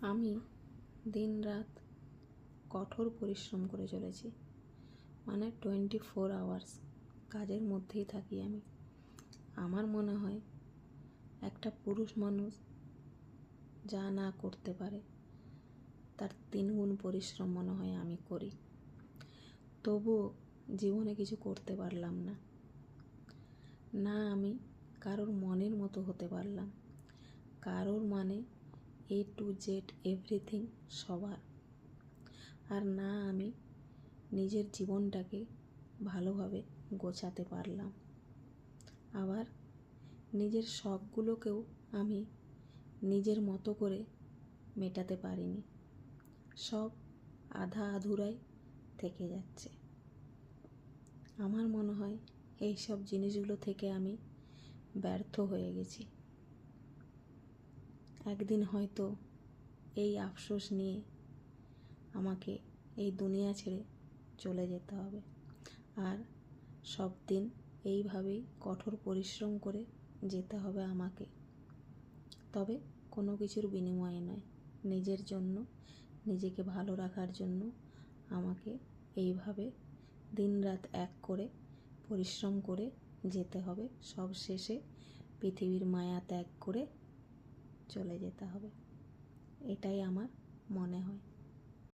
আমি দিন রাত কঠোর পরিশ্রম করে চলেছি। মানে টোয়েন্টি ফোর আওয়ার্স কাজের মধ্যেই থাকি আমি। আমার মনে হয় একটা পুরুষ মানুষ যা না করতে পারে, তার তিনগুণ পরিশ্রম মনে হয় আমি করি। তবুও জীবনে কিছু করতে পারলাম না। না আমি কারোর মনের মতো হতে পারলাম। কারোর মানে এ টু জেড এভরিথিং সবার। আর না আমি নিজের জীবনটাকে ভালোভাবে গোছাতে পারলাম। আবার নিজের শখগুলোকেও আমি নিজের মতো করে মেটাতে পারিনি। সব আধা আধুরাই থেকে যাচ্ছে। আমার মনে হয় এই সব জিনিসগুলো থেকে আমি ব্যর্থ হয়ে গেছি। একদিন হয়তো এই আফসোস নিয়ে আমাকে এই দুনিয়া ছেড়ে চলে যেতে হবে। আর সব দিন এইভাবেই কঠোর পরিশ্রম করে যেতে হবে আমাকে। তবে কোনো কিছুর বিনিময়ে নয়, নিজের জন্য, নিজেকে ভালো রাখার জন্য আমাকে এইভাবে দিনরাত এক করে পরিশ্রম করে যেতে হবে। সব শেষে পৃথিবীর মায়া ত্যাগ করে চলে যেতে হবে। এটাই আমার মনে হয়।